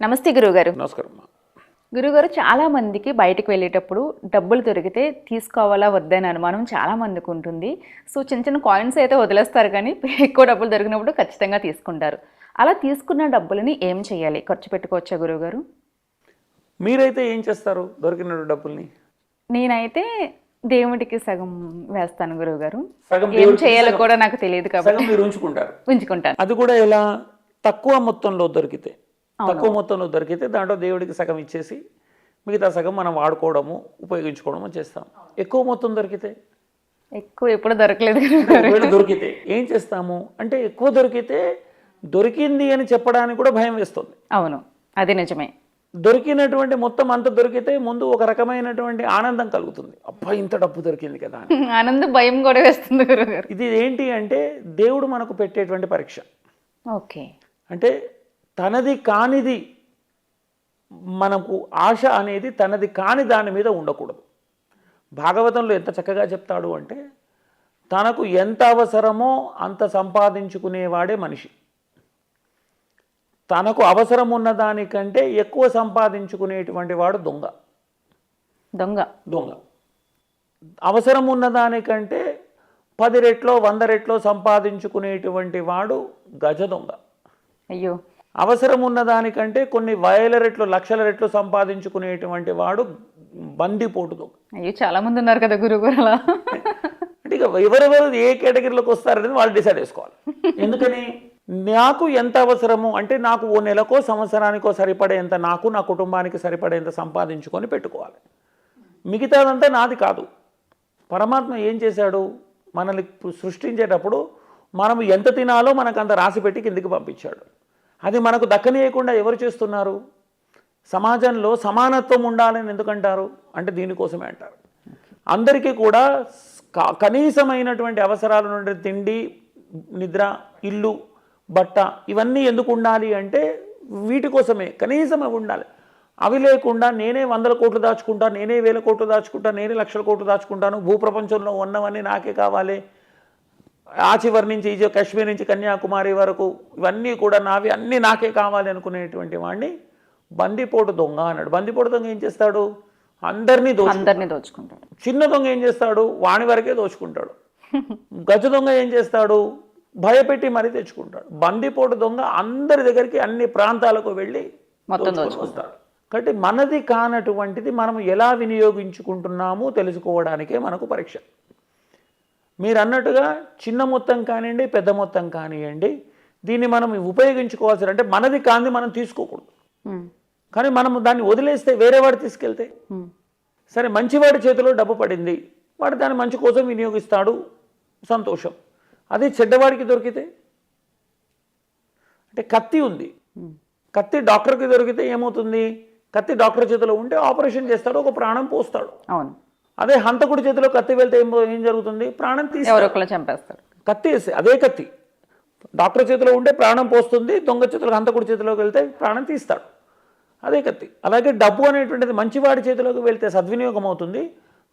నమస్తే గురువుగారు. నమస్కారం. అమ్మా గురువుగారు చాలా మందికి బయటకు వెళ్ళేటప్పుడు డబ్బులు దొరికితే తీసుకోవాలా వద్దని అనుమానం చాలా మందికి ఉంటుంది. సో చిన్న చిన్న కాయిన్స్ అయితే వదిలేస్తారు కానీ ఎక్కువ డబ్బులు దొరికినప్పుడు ఖచ్చితంగా తీసుకుంటారు. అలా తీసుకున్న డబ్బులని ఏం చేయాలి? ఖర్చు పెట్టుకోవచ్చా గురువుగారు? మీరైతే ఏం చేస్తారు దొరికిన డబ్బుల్ని? నేనైతే దేవుడికి సగం వేస్తాను గురువుగారు. సగం ఏం చేయాలో కూడా నాకు తెలియదు కాబట్టి. ఉంచుకుంటారు. ఉంచుకుంటాను. అది కూడా ఎలా? తక్కువ మొత్తంలో దొరికితే. తక్కువ మొత్తంలో దొరికితే దాంట్లో దేవుడికి సగం ఇచ్చేసి మిగతా సగం మనం వాడుకోవడము ఉపయోగించుకోవడము చేస్తాం. ఎక్కువ మొత్తం దొరికితే? ఎక్కువ ఎప్పుడు దొరకలేదు. దొరికితే ఏం చేస్తాము? అంటే ఎక్కువ దొరికితే దొరికింది అని చెప్పడానికి కూడా భయం వేస్తుంది. అవును. అది నిజమే. దొరికినటువంటి మొత్తం అంత దొరికితే ముందు ఒక రకమైనటువంటి ఆనందం కలుగుతుంది. అబ్బా ఇంత డబ్బు దొరికింది కదా. ఆనందం భయం కూడా వేస్తుంది ఇది ఏంటి అంటే దేవుడు మనకు పెట్టేటువంటి పరీక్ష. ఓకే. అంటే తనది కానిది మనకు ఆశ అనేది తనది కాని దాని మీద ఉండకూడదు. భాగవతంలో ఎంత చక్కగా చెప్తాడు అంటే తనకు ఎంత అవసరమో అంత సంపాదించుకునేవాడే మనిషి. తనకు అవసరం ఉన్న దానికంటే ఎక్కువ సంపాదించుకునేటువంటి వాడు దొంగ. దొంగ. దొంగ. అవసరం ఉన్న దానికంటే పది రెట్లో వంద రెట్లో సంపాదించుకునేటువంటి వాడు గజ దొంగ. అయ్యో. అవసరం ఉన్న దానికంటే కొన్ని వేల రెట్లు లక్షల రెట్లు సంపాదించుకునేటువంటి వాడు బందిపోటు దొంగ అయ్యో చాలా మంది ఉన్నారు కదా గురువుగారు అలా. అంటే ఇక ఎవరెవరు ఏ కేటగిరీలోకి వస్తారనేది వాళ్ళు డిసైడ్ చేసుకోవాలి. ఎందుకని? నాకు ఎంత అవసరము? అంటే నాకు ఓ నెలకో సంవత్సరానికో సరిపడేంత నాకు నా కుటుంబానికి సరిపడేంత సంపాదించుకొని పెట్టుకోవాలి. మిగతాదంతా నాది కాదు. పరమాత్మ ఏం చేశాడు? మనల్ని సృష్టించేటప్పుడు మనం ఎంత తినాలో మనకు అంత రాసి పెట్టి కిందికి పంపించాడు. అది మనకు దక్కనీయకుండా ఎవరు చేస్తున్నారు? సమాజంలో సమానత్వం ఉండాలని ఎందుకంటారు? అంటే దీనికోసమే అంటారు. అందరికీ కూడా కనీసమైనటువంటి అవసరాల నుండి తిండి నిద్ర ఇల్లు బట్ట ఇవన్నీ ఎందుకు ఉండాలి అంటే వీటి కోసమే. కనీసం అవి ఉండాలి. అవి లేకుండా నేనే వందల కోట్లు దాచుకుంటా నేనే వేల కోట్లు దాచుకుంటా నేనే లక్షల కోట్లు దాచుకుంటాను భూప్రపంచంలో ఉన్నవన్నీ నాకే కావాలి. ఆ చివరి నుంచి ఈ చివరి కాశ్మీర్ నుంచి కన్యాకుమారి వరకు ఇవన్నీ కూడా నావి అన్నీ నాకే కావాలి అనుకునేటువంటి వాడిని బందిపోటు దొంగ అన్నాడు. బందిపోటు దొంగ ఏం చేస్తాడు? అందరినీ దోచు అందరినీ దోచుకుంటాడు. చిన్న దొంగ ఏం చేస్తాడు? వాణి వరకే దోచుకుంటాడు. గజ దొంగ ఏం చేస్తాడు? భయపెట్టి మరీ తెచ్చుకుంటాడు. బందిపోటు దొంగ అందరి దగ్గరికి అన్ని ప్రాంతాలకు వెళ్ళి మొత్తం దోచుకొని వస్తాడు. కాబట్టి మనది కానటువంటిది మనం ఎలా వినియోగించుకుంటున్నామో తెలుసుకోవడానికే మనకు పరీక్ష. మీరు అన్నట్టుగా చిన్న మొత్తం కానివ్వండి పెద్ద మొత్తం కానివ్వండి దీన్ని మనం ఉపయోగించుకోవాల్సి అంటే మనది కాంది మనం తీసుకోకూడదు. కానీ మనం దాన్ని వదిలేస్తే వేరే వాడు తీసుకెళ్తే? సరే మంచివాడి చేతిలో డబ్బు పడింది వాడు దాన్ని మంచి కోసం వినియోగిస్తాడు సంతోషం. అదే చెడ్డవాడికి దొరికితే? అంటే కత్తి ఉంది. కత్తి డాక్టర్కి దొరికితే ఏమవుతుంది? కత్తి డాక్టర్ చేతిలో ఉంటే ఆపరేషన్ చేస్తాడు ఒక ప్రాణం పోస్తాడు. అవును. అదే హంతకుడి చేతిలో కత్తి వెళ్తే ఏం ఏం జరుగుతుంది? ప్రాణం తీసి చంపేస్తారు. కత్తి వేసి అదే కత్తి. డాక్టర్ చేతిలో ఉంటే ప్రాణం పోస్తుంది దొంగ చేతిలో హంతకుడి చేతిలోకి వెళ్తే ప్రాణం తీస్తాడు. అదే కత్తి. అలాగే డబ్బు అనేటువంటిది మంచివాడి చేతిలోకి వెళ్తే సద్వినియోగం అవుతుంది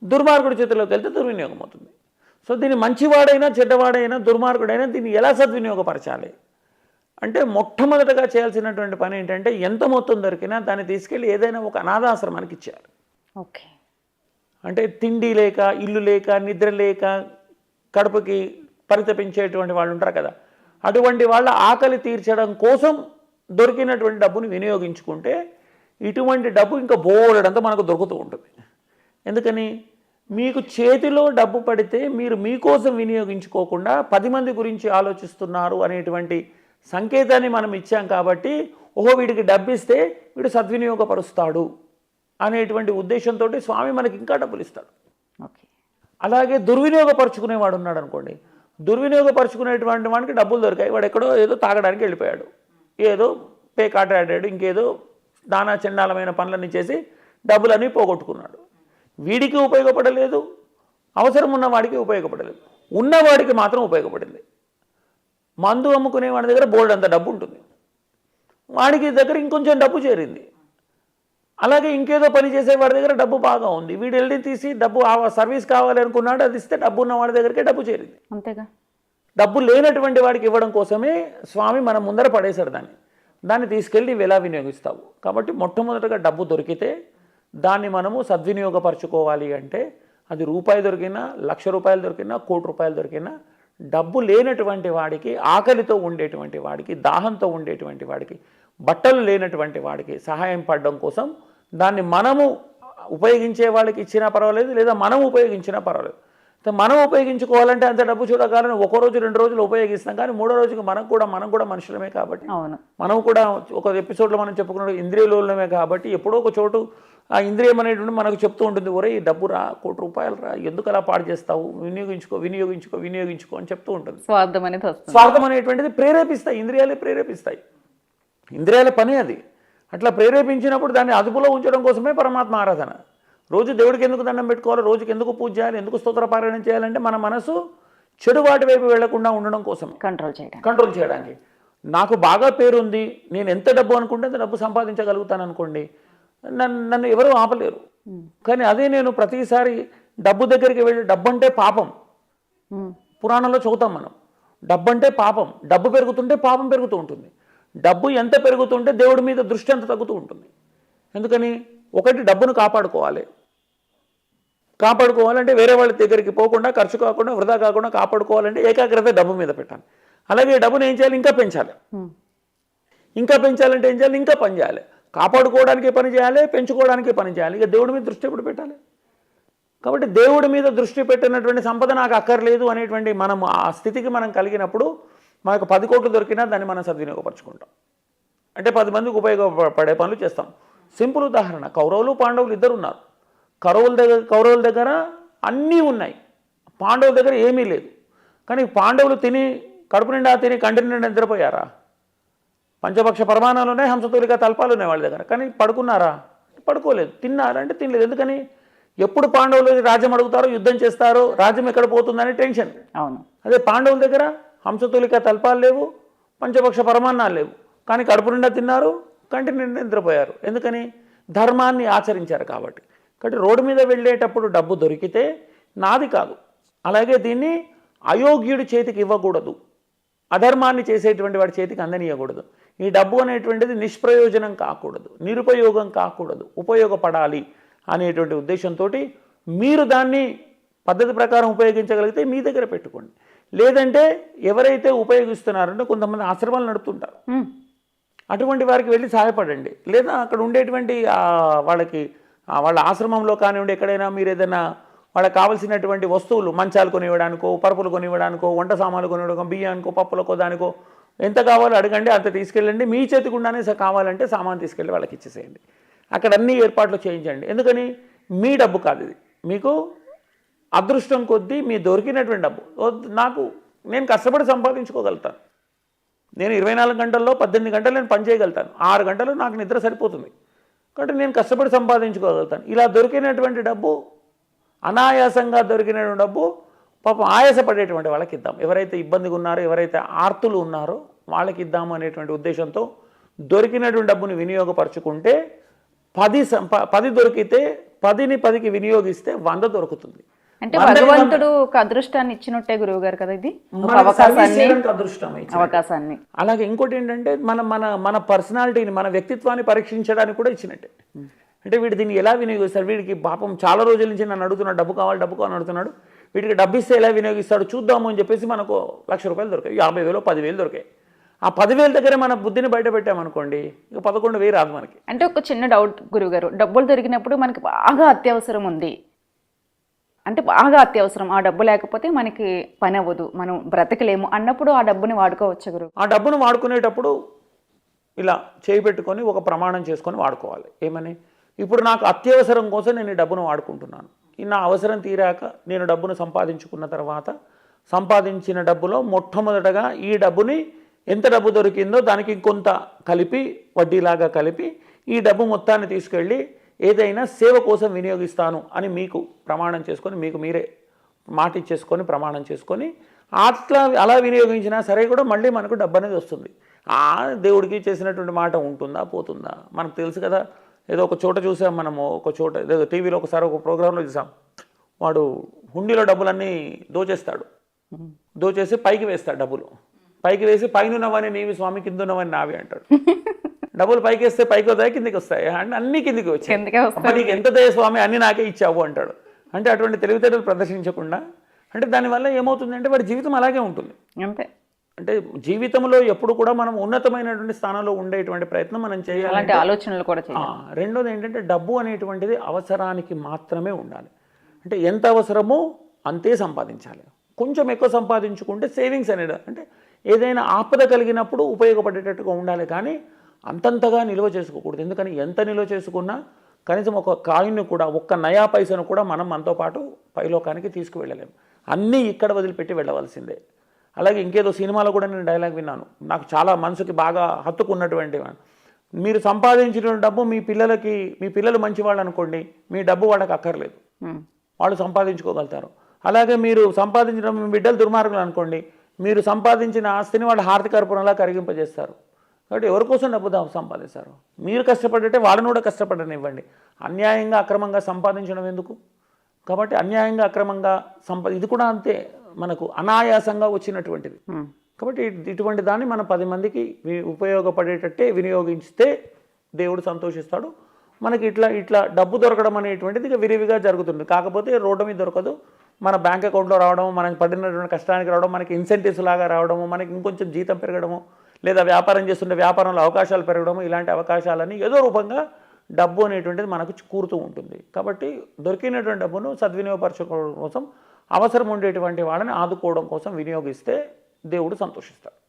దుర్మార్గుడి చేతిలోకి వెళ్తే దుర్వినియోగం అవుతుంది. సో దీన్ని మంచివాడైనా చెడ్డవాడైనా దుర్మార్గుడైనా దీన్ని ఎలా సద్వినియోగపరచాలి? అంటే మొట్టమొదటగా చేయాల్సినటువంటి పని ఏంటంటే ఎంత మొత్తం దొరికినా దాన్ని తీసుకెళ్ళి ఏదైనా ఒక అనాథాశ్రమానికి ఇచ్చేయాలి. ఓకే. అంటే తిండి లేక ఇల్లు లేక నిద్ర లేక కడుపుకి పరితపించేటువంటి వాళ్ళు ఉంటారు కదా. అటువంటి వాళ్ళ ఆకలి తీర్చడం కోసం దొరికినటువంటి డబ్బుని వినియోగించుకుంటే ఇటువంటి డబ్బు ఇంకా బోలెడంతా మనకు దొరుకుతూ ఉంటుంది. ఎందుకని? మీకు చేతిలో డబ్బు పడితే మీరు మీకోసం వినియోగించుకోకుండా పది మంది గురించి ఆలోచిస్తున్నారు అనేటువంటి సంకేతాన్ని మనం ఇచ్చాం కాబట్టి ఓహో వీడికి డబ్బు ఇస్తే వీడు సద్వినియోగపరుస్తాడు. అనేటువంటి ఉద్దేశంతో స్వామి మనకి ఇంకా డబ్బులు ఇస్తాడు. ఓకే. అలాగే దుర్వినియోగపరుచుకునేవాడు ఉన్నాడు అనుకోండి దుర్వినియోగపరుచుకునేటువంటి వాడికి డబ్బులు దొరికాయి. వాడు ఎక్కడో ఏదో తాగడానికి వెళ్ళిపోయాడు. ఏదో పేకాట ఆడాడు ఇంకేదో దానా చండాలమైన పనులన్నీ చేసి డబ్బులన్నీ పోగొట్టుకున్నాడు. వీడికి ఉపయోగపడలేదు అవసరం ఉన్నవాడికి ఉపయోగపడలేదు. ఉన్నవాడికి మాత్రం ఉపయోగపడింది. మందు అమ్ముకునే వాడి దగ్గర బోల్డ్ అంత డబ్బు ఉంటుంది వాడికి దగ్గర ఇంకొంచెం డబ్బు చేరింది. అలాగే ఇంకేదో పని చేసే వాడి దగ్గర డబ్బు బాగా ఉంది. వీడు వెళ్ళి తీసి డబ్బు ఆ సర్వీస్ కావాలి అనుకున్నాడు అది ఇస్తే డబ్బు ఉన్న వాడి దగ్గరికే డబ్బు చేరింది. అంతేగా? డబ్బు లేనటువంటి వాడికి ఇవ్వడం కోసమే స్వామి మన ముందర పడేశాడు దాన్ని. దాన్ని తీసుకెళ్ళి నువ్వు ఎలా వినియోగిస్తావు? కాబట్టి మొట్టమొదటగా డబ్బు దొరికితే దాన్ని మనము సద్వినియోగపరచుకోవాలి అంటే అది రూపాయి దొరికినా లక్ష రూపాయలు దొరికినా కోటి రూపాయలు దొరికినా డబ్బు లేనటువంటి వాడికి ఆకలితో ఉండేటువంటి వాడికి దాహంతో ఉండేటువంటి వాడికి బట్టలు లేనటువంటి వాడికి సహాయం పడడం కోసం దాన్ని మనము ఉపయోగించే వాళ్ళకి ఇచ్చినా పర్వాలేదు లేదా మనం ఉపయోగించినా పర్వాలేదు. మనం ఉపయోగించుకోవాలంటే అంత డబ్బు చూడగాలని ఒక రోజు రెండు రోజులు ఉపయోగిస్తాం కానీ మూడో రోజుకి మనకు కూడా మనం కూడా మనుషులమే కాబట్టి అవును. మనం కూడా ఒక ఎపిసోడ్లో మనం చెప్పుకున్న ఇంద్రియలోలమే కాబట్టి ఎప్పుడో ఒక చోటు ఆ ఇంద్రియం అనేటువంటి మనకు చెప్తూ ఉంటుంది ఒరే ఈ డబ్బు రా కోటి రూపాయలు రా ఎందుకు అలా పాడు చేస్తావు? వినియోగించుకో వినియోగించుకో వినియోగించుకో అని చెప్తూ ఉంటుంది. స్వార్థం అనేది స్వార్థం అనేటువంటిది ప్రేరేపిస్తాయి ఇంద్రియాలే ప్రేరేపిస్తాయి. ఇంద్రియాల పని అది. అట్లా ప్రేరేపించినప్పుడు దాన్ని అదుపులో ఉంచడం కోసమే పరమాత్మ ఆరాధన. రోజు దేవుడికి ఎందుకు దండం పెట్టుకోవాలి? రోజుకి ఎందుకు పూజ చేయాలి? ఎందుకు స్తోత్ర పారాయణం చేయాలంటే మన మనసు చెడు వాటి వైపు వెళ్ళకుండా ఉండడం కోసం. కంట్రోల్ చేయడానికి. కంట్రోల్ చేయడానికి. నాకు బాగా పేరు ఉంది నేను ఎంత డబ్బు అనుకుంటే అంత డబ్బు సంపాదించగలుగుతాను అనుకోండి నన్ను నన్ను ఎవరు ఆపలేరు. కానీ అదే నేను ప్రతిసారి డబ్బు దగ్గరికి వెళ్ళి డబ్బు అంటే పాపం. ఉమ్. పురాణంలో చదువుతాం మనం. డబ్బు అంటే పాపం. డబ్బు పెరుగుతుంటే పాపం పెరుగుతూ ఉంటుంది. డబ్బు ఎంత పెరుగుతుంటే దేవుడి మీద దృష్టి అంత తగ్గుతూ ఉంటుంది. ఎందుకని? ఒకటి డబ్బును కాపాడుకోవాలి. కాపాడుకోవాలంటే వేరే వాళ్ళ దగ్గరికి పోకుండా ఖర్చు కాకుండా వృధా కాకుండా కాపాడుకోవాలంటే ఏకాగ్రత డబ్బు మీద పెట్టాలి. అలాగే డబ్బును ఏం చేయాలి? ఇంకా పెంచాలి. ఇంకా పెంచాలంటే ఏం చేయాలి? ఇంకా పని చేయాలి. కాపాడుకోవడానికి పని చేయాలి పెంచుకోవడానికి పని చేయాలి. ఇక దేవుడి మీద దృష్టి ఎప్పుడు పెట్టాలి? కాబట్టి దేవుడి మీద దృష్టి పెట్టినటువంటి సంపద నాకు అక్కర్లేదు అనేటువంటి మనం ఆ స్థితికి మనం కలిగినప్పుడు మనకు పది కోట్లు దొరికినా దాన్ని మనం సద్వినియోగపరచుకుంటాం. అంటే పది మందికి ఉపయోగపడే పనులు చేస్తాం. సింపుల్ ఉదాహరణ కౌరవులు పాండవులు ఇద్దరు ఉన్నారు కౌరవుల దగ్గర కౌరవుల దగ్గర అన్నీ ఉన్నాయి. పాండవుల దగ్గర ఏమీ లేదు. కానీ పాండవులు తిని కడుపు నిండా తిని కంటి నిండా నిద్రపోయారా? పంచపక్ష ప్రమాణాలు ఉన్నాయి హంసతూలిక తల్పాలు ఉన్నాయి వాళ్ళ దగ్గర. కానీ పడుకున్నారా? పడుకోలేదు. తిన్నారా అంటే తినలేదు. ఎందుకని? ఎప్పుడు పాండవులు రాజ్యం అడుగుతారో యుద్ధం చేస్తారో రాజ్యం ఎక్కడ పోతుందని టెన్షన్. అవును. అదే పాండవుల దగ్గర హంసతులిక తల్పాలు లేవు పంచపక్ష పరమాన్నాలు లేవు. కానీ కడుపు నిండా తిన్నారు కంటి నిండా నిద్రపోయారు. ఎందుకని? ధర్మాన్ని ఆచరించారు కాబట్టి. కాబట్టి రోడ్డు మీద వెళ్ళేటప్పుడు డబ్బు దొరికితే నాది కాదు. అలాగే దీన్ని అయోగ్యుడి చేతికి ఇవ్వకూడదు. అధర్మాన్ని చేసేటువంటి వాడి చేతికి అందనియకూడదు ఈ డబ్బు అనేటువంటిది నిష్ప్రయోజనం కాకూడదు. నిరుపయోగం కాకూడదు. ఉపయోగపడాలి అనేటువంటి ఉద్దేశంతో మీరు దాన్ని పద్ధతి ప్రకారం ఉపయోగించగలిగితే మీ దగ్గర పెట్టుకోండి. లేదంటే ఎవరైతే ఉపయోగిస్తున్నారంటే కొంతమంది ఆశ్రమాలు నడుపుతుంటారు. అటువంటి వారికి వెళ్ళి సహాయపడండి. లేదా అక్కడ ఉండేటువంటి వాళ్ళకి వాళ్ళ ఆశ్రమంలో కానివ్వండి ఎక్కడైనా మీరు ఏదైనా వాళ్ళకి కావాల్సినటువంటి వస్తువులు మంచాలు కొనివ్వడానికో పరుపులు కొనివ్వడానికో వంట సామాన్లు కొనివ్వడానికో బియ్యానికో పప్పులకో దానికో ఎంత కావాలో అడగండి అంత తీసుకెళ్ళండి. మీ చేతికుండానే కావాలంటే సామాన్ తీసుకెళ్ళి వాళ్ళకి ఇచ్చేసేయండి. అక్కడ అన్ని ఏర్పాట్లు చేయించండి. ఎందుకని? మీ డబ్బు కాదు ఇది. మీకు అదృష్టం కొద్దీ మీ దొరికినటువంటి డబ్బు. నాకు నేను కష్టపడి సంపాదించుకోగలుగుతాను. నేను ఇరవై నాలుగు గంటల్లో పద్దెనిమిది గంటలు నేను పని చేయగలుగుతాను. ఆరు గంటలు నాకు నిద్ర సరిపోతుంది. కాబట్టి నేను కష్టపడి సంపాదించుకోగలుగుతాను. ఇలా దొరికినటువంటి డబ్బు అనాయాసంగా దొరికినటువంటి డబ్బు పాపం ఆయాసపడేటువంటి వాళ్ళకి ఇద్దాం ఎవరైతే ఇబ్బందిగా ఉన్నారో ఎవరైతే ఆర్తులు ఉన్నారో వాళ్ళకి ఇద్దాము అనేటువంటి ఉద్దేశంతో దొరికినటువంటి డబ్బుని వినియోగపరచుకుంటే పది సంపా పది దొరికితే పదిని పదికి వినియోగిస్తే వంద దొరుకుతుంది. అంటే భగవంతుడు ఒక అదృష్టాన్ని ఇచ్చినట్టే గురువు గారు కదా ఇది? అవకాశాన్ని అలాగే ఇంకోటి ఏంటంటే మన మన మన పర్సనాలిటీని మన వ్యక్తిత్వాన్ని పరీక్షించడానికి కూడా ఇచ్చినట్టే. అంటే వీడు దీన్ని ఎలా వినియోగిస్తాడు? వీడికి పాపం చాలా రోజుల నుంచి నన్ను అడుగుతున్నాడు డబ్బు కావాలి డబ్బు కావాలని అడుగుతున్నాడు. వీడికి డబ్బు ఇస్తే ఎలా వినియోగిస్తాడు? చూద్దాము అని చెప్పేసి మనకు లక్ష రూపాయలు దొరికాయి యాభై వేలు పదివేలు దొరికాయి. ఆ పదివేల దగ్గర మన బుద్ధిని బయట పెట్టామనుకోండి ఇక పదకొండు వేలు రాదు మనకి. అంటే ఒక చిన్న డౌట్ గురువు గారు. డబ్బులు దొరికినప్పుడు మనకి బాగా అత్యవసరం ఉంది. అంటే బాగా అత్యవసరం. ఆ డబ్బు లేకపోతే మనకి పని అవ్వదు. మనం బ్రతకలేము అన్నప్పుడు ఆ డబ్బుని వాడుకోవచ్చు గురు? ఆ డబ్బును వాడుకునేటప్పుడు ఇలా చేయి పెట్టుకొని ఒక ప్రమాణం చేసుకొని వాడుకోవాలి. ఏమని? ఇప్పుడు నాకు అత్యవసరం కోసం నేను ఈ డబ్బును వాడుకుంటున్నాను. ఈ నా అవసరం తీరాక నేను డబ్బును సంపాదించుకున్న తర్వాత సంపాదించిన డబ్బులో మొట్టమొదటగా ఈ డబ్బుని ఎంత డబ్బు దొరికిందో దానికి ఇంకొంత కలిపి వడ్డీలాగా కలిపి ఈ డబ్బు మొత్తాన్ని తీసుకెళ్ళి ఏదైనా సేవ కోసం వినియోగిస్తాను అని మీకు ప్రమాణం చేసుకొని మీకు మీరే మాట ఇచ్చేసుకొని ప్రమాణం చేసుకొని అట్లా అలా వినియోగించినా సరే కూడా మళ్ళీ మనకు డబ్బు అనేది వస్తుంది. ఆ దేవుడికి చేసినటువంటి మాట ఉంటుందా పోతుందా? మనకు తెలుసు కదా ఏదో ఒక చోట చూసాం మనము ఒక చోట ఏదో టీవీలో ఒకసారి ఒక ప్రోగ్రాంలో చూసాం. వాడు హుండీలో డబ్బులన్నీ దోచేస్తాడు. దోచేసి పైకి వేస్తాడు డబ్బులు. పైకి వేసి పైన ఉన్నవని నీవి స్వామి కింద ఉన్నవని నావి అంటాడు. డబ్బులు పైకి వేస్తే పైకి వస్తాయి కిందికి వస్తాయి అంటే అన్ని కిందికి వచ్చాయి నీకు ఎంత దయ స్వామి అన్ని నాకే ఇచ్చావు అంటాడు. అంటే అటువంటి తెలివితేటలు ప్రదర్శించకుండా అంటే దానివల్ల ఏమవుతుందంటే వాడి జీవితం అలాగే ఉంటుంది. అంతే. అంటే జీవితంలో ఎప్పుడు కూడా మనం ఉన్నతమైనటువంటి స్థానంలో ఉండేటువంటి ప్రయత్నం మనం చేయాలి అలాంటి ఆలోచనలు కూడా రెండోది ఏంటంటే డబ్బు అనేటువంటిది అవసరానికి మాత్రమే ఉండాలి. అంటే ఎంత అవసరమో అంతే సంపాదించాలి. కొంచెం ఎక్కువ సంపాదించుకుంటే సేవింగ్స్ అనేది అంటే ఏదైనా ఆపద కలిగినప్పుడు ఉపయోగపడేటట్టుగా ఉండాలి. కానీ అంతంతగా నిల్వ చేసుకోకూడదు. ఎందుకని? ఎంత నిల్వ చేసుకున్నా కనీసం ఒక కాయిన్ కూడా ఒక్క నయా పైసను కూడా మనం మనతో పాటు పైలోకానికి తీసుకువెళ్ళలేము. అన్నీ ఇక్కడ వదిలిపెట్టి వెళ్ళవలసిందే. అలాగే ఇంకేదో సినిమాలో కూడా నేను డైలాగ్ విన్నాను. నాకు చాలా మనసుకి బాగా హత్తుకున్నటువంటి. మీరు సంపాదించిన డబ్బు మీ పిల్లలకి మీ పిల్లలు మంచివాళ్ళు అనుకోండి మీ డబ్బు వాళ్ళకి అక్కర్లేదు. వాళ్ళు సంపాదించుకోగలుగుతారు. అలాగే మీరు సంపాదించిన మీ బిడ్డలు దుర్మార్గులు అనుకోండి మీరు సంపాదించిన ఆస్తిని వాళ్ళు హారతికర్పూరంలా కరిగింపజేస్తారు. కాబట్టి ఎవరి కోసం డబ్బు దా- సంపాదిస్తారు? మీరు కష్టపడితే వాళ్ళని కూడా కష్టపడనివ్వండి. అన్యాయంగా అక్రమంగా సంపాదించడం ఎందుకు? కాబట్టి అన్యాయంగా అక్రమంగా సంపా ఇది కూడా అంతే మనకు అనాయాసంగా వచ్చినటువంటిది. కాబట్టి ఇటువంటి దాన్ని మనం పది మందికి ఉపయోగపడేటట్టే వినియోగించితే దేవుడు సంతోషిస్తాడు. మనకి ఇట్లా ఇట్లా డబ్బు దొరకడం అనేటువంటిది ఇక విరివిగా జరుగుతుంది. కాకపోతే రోడ్డు మీద దొరకదు. మన బ్యాంక్ అకౌంట్లో రావడం మనకి పడినటువంటి కష్టానికి రావడం మనకి ఇన్సెంటివ్స్ లాగా రావడము మనకి ఇంకొంచెం జీతం పెరగడము లేదా వ్యాపారం చేస్తుంటే వ్యాపారంలో అవకాశాలు పెరగడము ఇలాంటి అవకాశాలని ఏదో రూపంగా డబ్బు అనేటువంటిది మనకు కూరుతూ ఉంటుంది. కాబట్టి దొరికినటువంటి డబ్బును సద్వినియోగపరచుకోవడం కోసం అవసరం ఉండేటువంటి వాళ్ళని ఆదుకోవడం కోసం వినియోగిస్తే దేవుడు సంతోషిస్తాడు.